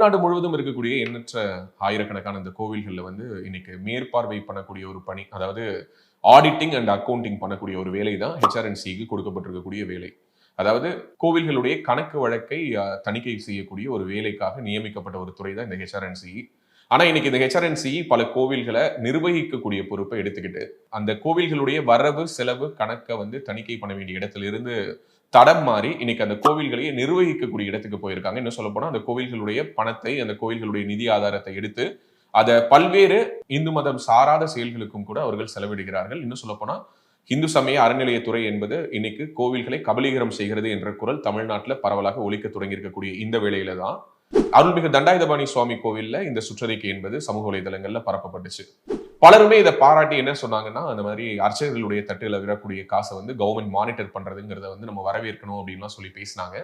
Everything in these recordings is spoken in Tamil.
தமிழ்நாடு முழுவதும் இருக்கக்கூடிய எண்ணற்ற ஆயிரக்கணக்கான இந்த கோவில்களில் வந்து இன்னைக்கு மேற்பார்வை பண்ணக்கூடிய ஒரு பணி அதாவது ஆடிட்டிங் அண்ட் அக்கவுண்டிங் பண்ணக்கூடிய ஒரு வேலை தான் ஹெச்ஆர்என்சிக்கு கொடுக்கப்பட்டிருக்கக்கூடிய வேலை. அதாவது கோவில்களுடைய கணக்கு வழக்கை தணிக்கை செய்யக்கூடிய ஒரு வேலைக்காக நியமிக்கப்பட்ட ஒரு துறை தான் இந்த ஹெச்ஆர்என்சி ஆனால் இன்னைக்கு இந்த ஹெச்ஆர்என்சி பல கோவில்களை நிர்வகிக்கக்கூடிய பொறுப்பை எடுத்துக்கிட்டு அந்த கோவில்களுடைய வரவு செலவு கணக்கை வந்து தணிக்கை பண்ண வேண்டிய இடத்துல இருந்து தடம் மாறி இன்னைக்கு அந்த கோவில்களையே நிர்வகிக்கக்கூடிய இடத்துக்கு போயிருக்காங்க. இன்னும் சொல்ல போனால் அந்த கோவில்களுடைய பணத்தை அந்த கோவில்களுடைய நிதி ஆதாரத்தை எடுத்து அதை பல்வேறு இந்து மதம் சாராத செயல்களுக்கும் கூட அவர்கள் செலவிடுகிறார்கள். இன்னும் சொல்லப்போனால் இந்து சமய அறநிலையத்துறை என்பது இன்னைக்கு கோவில்களை கபலீகரம் செய்கிறது என்ற குரல் தமிழ்நாட்டில் பரவலாக ஒழிக்க தொடங்கியிருக்கக்கூடிய இந்த வேளையில தான். அருள்மிகு தண்டாயுதபாணி சுவாமி கோவில்ல இந்த சுற்றறிக்கை என்பது சமூக வலைதளங்கள்ல பரப்பப்பட்டுச்சு. பலருமே இதை பாராட்டி என்ன சொன்னாங்கன்னா அந்த மாதிரி அர்ச்சகர்களுடைய தட்டுல விடக்கூடிய காசை வந்து கவர்மெண்ட் மானிட்டர் பண்றதுங்கிறத வந்து நம்ம வரவேற்கணும் அப்படின்லாம் சொல்லி பேசினாங்க.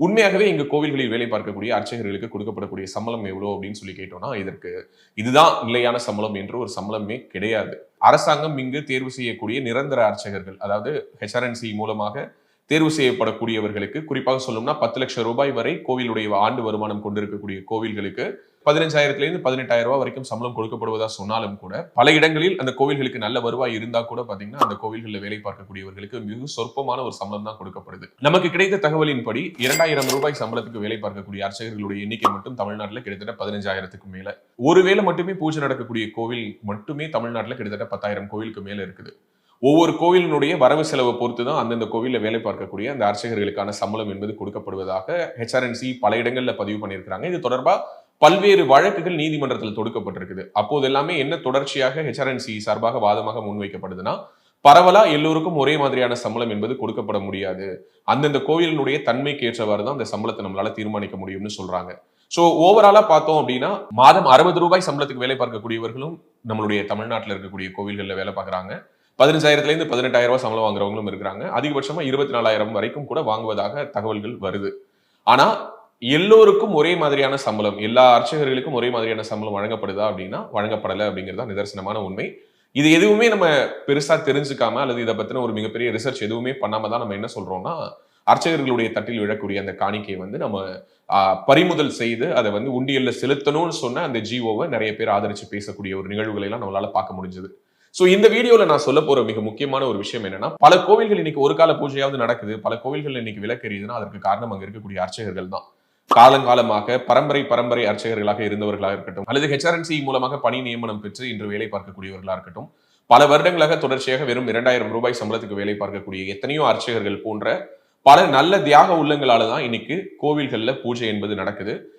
உண்மையாகவே இங்க கோவில்களில் வேலை பார்க்கக்கூடிய அர்ச்சகர்களுக்கு கொடுக்கப்படக்கூடிய சம்பளம் எவ்வளோ அப்படின்னு சொல்லி கேட்டோம்னா இதற்கு இதுதான் நிலையான சம்பளம் என்று ஒரு சம்பளமே கிடையாது. அரசாங்கம் இங்கு தேர்வு செய்யக்கூடிய நிரந்தர அர்ச்சகர்கள் அதாவது ஹெச்ஆர்என்சி மூலமாக தேர்வு செய்யப்படக்கூடியவர்களுக்கு குறிப்பாக சொல்லணும்னா பத்து லட்சம் ரூபாய் வரை கோவிலுடைய ஆண்டு வருமானம் கொண்டிருக்கக்கூடிய கோவில்களுக்கு பதினஞ்சாயிரத்திலிருந்து பதினெட்டாயிரம் ரூபாய் வரைக்கும் சம்பளம் கொடுக்கப்படுவதா சொன்னாலும் கூட பல இடங்களில் அந்த கோவில்களுக்கு நல்ல வருவாய் இருந்தா கூட பாத்தீங்கன்னா அந்த கோவில்களில் வேலை பார்க்கக்கூடியவர்களுக்கு மிக சொற்பமான ஒரு சம்பளம் தான் கொடுக்கப்படுது. நமக்கு கிடைத்த தகவலின்படி இரண்டாயிரம் ரூபாய் சம்பளத்துக்கு வேலை பார்க்கக்கூடிய அர்ச்சகர்களுடைய எண்ணிக்கை மட்டும் தமிழ்நாட்டில் கிட்டத்தட்ட பதினஞ்சாயிரத்துக்கு மேல. ஒருவேளை மட்டுமே பூஜை நடக்கக்கூடிய கோவில் மட்டுமே தமிழ்நாட்டில் கிட்டத்தட்ட பத்தாயிரம் கோவிலுக்கு மேல இருக்குது. ஒவ்வொரு கோவிலினுடைய வரவு செலவை பொறுத்து தான் அந்தந்த கோவிலில் வேலை பார்க்கக்கூடிய அந்த அர்ச்சகர்களுக்கான சம்பளம் என்பது கொடுக்கப்படுவதாக ஹெச்ஆர்என்சி பல இடங்களில் பதிவு பண்ணியிருக்கிறாங்க. இது தொடர்பாக பல்வேறு வழக்குகள் நீதிமன்றத்தில் தொடுக்கப்பட்டிருக்குது. அப்போது எல்லாமே என்ன தொடர்ச்சியாக ஹெச்ஆர்என்சி சார்பாக வாதமாக முன்வைக்கப்படுதுன்னா பரவலா எல்லோருக்கும் ஒரே மாதிரியான சம்பளம் என்பது கொடுக்கப்பட முடியாது. அந்தந்த கோவிலினுடைய தன்மைக்கு ஏற்றவாறு தான் அந்த சம்பளத்தை நம்மளால தீர்மானிக்க முடியும்னு சொல்றாங்க. ஸோ ஓவராலா பார்த்தோம் அப்படின்னா மாதம் அறுபது ரூபாய் சம்பளத்துக்கு வேலை பார்க்கக்கூடியவர்களும் நம்மளுடைய தமிழ்நாட்டில் இருக்கக்கூடிய கோவில்களில் வேலை பார்க்குறாங்க. பதினஞ்சாயிரத்துலேருந்து பதினெட்டாயிரம் ரூபாய் சம்பளம் வாங்குறவங்களும் இருக்கிறாங்க. அதிகபட்சமாக இருபத்தி நாலாயிரம் வரைக்கும் கூட வாங்குவதாக தகவல்கள் வருது. ஆனால் எல்லோருக்கும் ஒரே மாதிரியான சம்பளம் எல்லா அர்ச்சகர்களுக்கும் ஒரே மாதிரியான சம்பளம் வழங்கப்படுதா அப்படின்னா வழங்கப்படலை அப்படிங்கிறது நிதர்சனமான உண்மை. இது எதுவுமே நம்ம பெருசா தெரிஞ்சுக்காம அல்லது இதை பத்தின ஒரு மிகப்பெரிய ரிசர்ச் எதுவுமே பண்ணாம தான் நம்ம என்ன சொல்றோம்னா அர்ச்சகர்களுடைய தட்டில் விழக்கூடிய அந்த காணிக்கையை வந்து நம்ம பறிமுதல் செய்து அதை வந்து உண்டியல்ல செலுத்தணும்னு சொன்ன அந்த ஜிஓவை நிறைய பேர் ஆதரிச்சு பேசக்கூடிய ஒரு நிகழ்வுகளை எல்லாம் நம்மளால பார்க்க முடிஞ்சது. ஸோ இந்த வீடியோவில் நான் சொல்ல போற மிக முக்கியமான ஒரு விஷயம் என்னன்னா பல கோவில்கள் இன்னைக்கு ஒரு கால பூஜையாவது நடக்குது. பல கோவில்கள் இன்னைக்கு விலக்கெறியுதுன்னா அதற்கு காரணம் அங்கே இருக்கக்கூடிய அர்ச்சகர்கள் தான். காலங்காலமாக பரம்பரை பரம்பரை அர்ச்சகர்களாக இருந்தவர்களாக இருக்கட்டும் அல்லது ஹெச்ஆர்என்சி மூலமாக பணி நியமனம் பெற்று இன்று வேலை பார்க்கக்கூடியவர்களாக இருக்கட்டும் பல வருடங்களாக தொடர்ச்சியாக வெறும் இரண்டாயிரம் ரூபாய் சம்பளத்துக்கு வேலை பார்க்கக்கூடிய எத்தனையோ அர்ச்சகர்கள் போன்ற பல நல்ல தியாக உள்ளங்களால தான் இன்னைக்கு கோவில்களில் பூஜை என்பது நடக்குது.